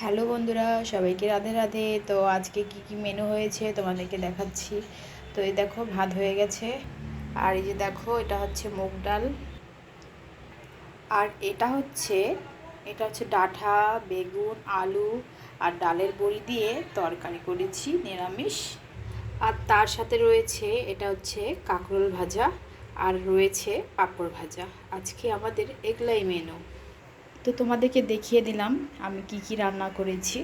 Hello বন্ধুরা, সবাইকে রাধে রাধে। তো আজকে কি কি মেনু হয়েছে তোমাদেরকে দেখাচ্ছি। তো এই দেখো, ভাত হয়ে গেছে। আর এই যে দেখো, এটা হচ্ছে মুগ ডাল। আর এটা হচ্ছে এটা হচ্ছে ডাঁটা বেগুন, আলু আর ডালের বড়ি দিয়ে তরকারি করেছি, নিরামিষ। আর তার সাথে রয়েছে, এটা হচ্ছে কাঁকরোল ভাজা আর রয়েছে পাঁপড় ভাজা। আজকে আমাদের এগুলাই মেনু তো তোমাদেরকে দেখিয়ে দিলাম আমি কি কি রান্না করেছি।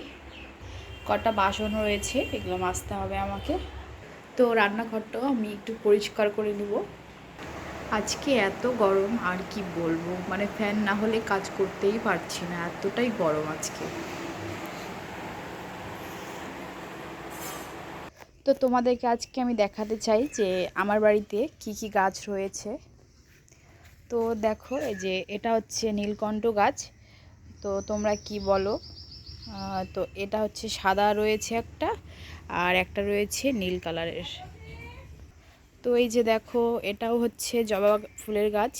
কটা বাসন রয়েছে, এগুলো মাজতে হবে আমাকে। তো রান্নাঘরটাও আমি একটু পরিষ্কার করে নেব। আজকে এত গরম, আর কি বলব? মানে ফ্যান না হলে কাজ করতেই পারছি না, এতটাই গরম আজকে। তো তোমাদেরকে আজকে আমি দেখাতে চাই যে আমার বাড়িতে কি কি গাছ রয়েছে। তো দেখো, এই যে এটা হচ্ছে নীলকণ্ঠ গাছ। তো তোমরা কি বলো? তো এটা হচ্ছে সাদা রয়েছে একটা, আর একটা রয়েছে নীল কালারের। তো এই যে দেখো, এটাও হচ্ছে জবা ফুলের গাছ।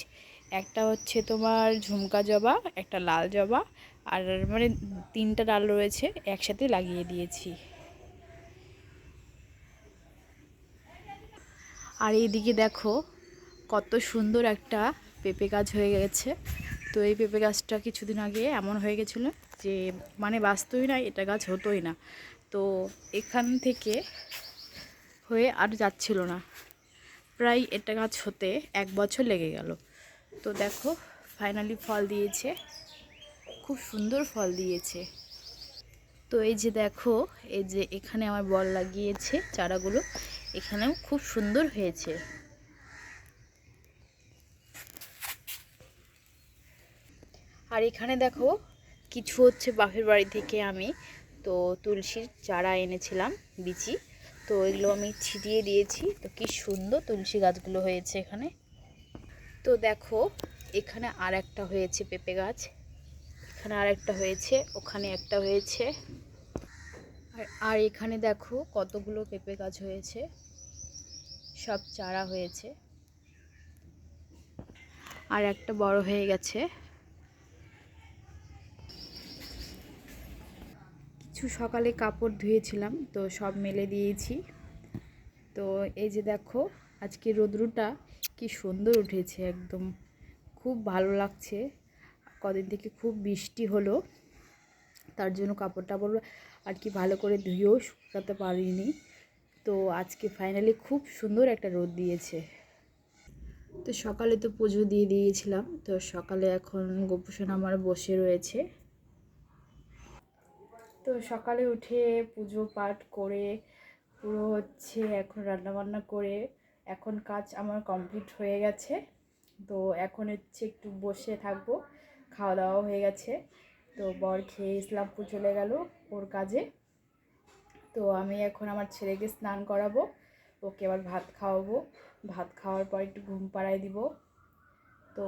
একটা হচ্ছে তোমার ঝুমকা জবা, একটা লাল জবা, আর মানে তিনটা ডাল রয়েছে, একসাথে লাগিয়ে দিয়েছি। আর এইদিকে দেখো, কত সুন্দর একটা পেঁপে গাছ হয়ে গেছে। তো এই পেঁপে গাছটা কিছুদিন আগে এমন হয়ে গেছিল যে মানে বাঁচতই না, এটা গাছ হতোই না। তো এখান থেকে হয়ে আর যাচ্ছিল না। প্রায় এটা গাছ হতে এক বছর লেগে গেল। তো দেখো ফাইনালি ফল দিয়েছে। খুব সুন্দর ফল দিয়েছে। তো এই যে দেখো, এই যে এখানে আমার বল লাগিয়েছে চারাগুলো, এখানেও খুব সুন্দর হয়েছে। আর এখানে দেখো কিছু হচ্ছে বাপের বাড়ি থেকে আমি, তো তুলসীর চারা এনেছিলাম, বিচি। তো এগুলো আমি ছিটিয়ে দিয়েছি। তো কি সুন্দর তুলসী গাছগুলো হয়েছে এখানে। তো দেখো, এখানে আর একটা হয়েছে পেঁপে গাছ। এখানে আর একটা হয়েছে, ওখানে একটা হয়েছে। আর আর এখানে দেখো কতগুলো পেঁপে গাছ হয়েছে। সব চারা হয়েছে। আর একটা বড় হয়ে গেছে। কিছু সকালে কাপড় ধুয়েছিলাম, তো সব মেলে দিয়েছি। তো এই যে দেখো, আজকে রোদ্রুটা কি সুন্দর উঠেছে একদম। খুব ভালো লাগছে। কদিন থেকে খুব বৃষ্টি হলো, তার জন্য কাপড় টাপড় আর কি ভালো করে ধুয়েও শুকাতে পারিনি। তো আজকে ফাইনালি খুব সুন্দর একটা রোদ দিয়েছে। তো সকালে তো পুজো দিয়ে দিয়েছিলাম, তো সকালে এখন গোপুসন আমার বসে রয়েছে। তো সকালে উঠে পুজো পাঠ করে, পুরো হচ্ছে এখন রান্নাবান্না করে, এখন কাজ আমার কমপ্লিট হয়ে গেছে। তো এখন হচ্ছে একটু বসে থাকব খাওয়া দাওয়া হয়ে গেছে। তো বর খেয়ে ইসলামপুর চলে গেল ওর কাজে। তো আমি এখন আমার ছেলেকে স্নান করাবো, ওকে আবার ভাত খাওয়াবো। ভাত খাওয়ার পর একটু ঘুম পাড়াই দিব। তো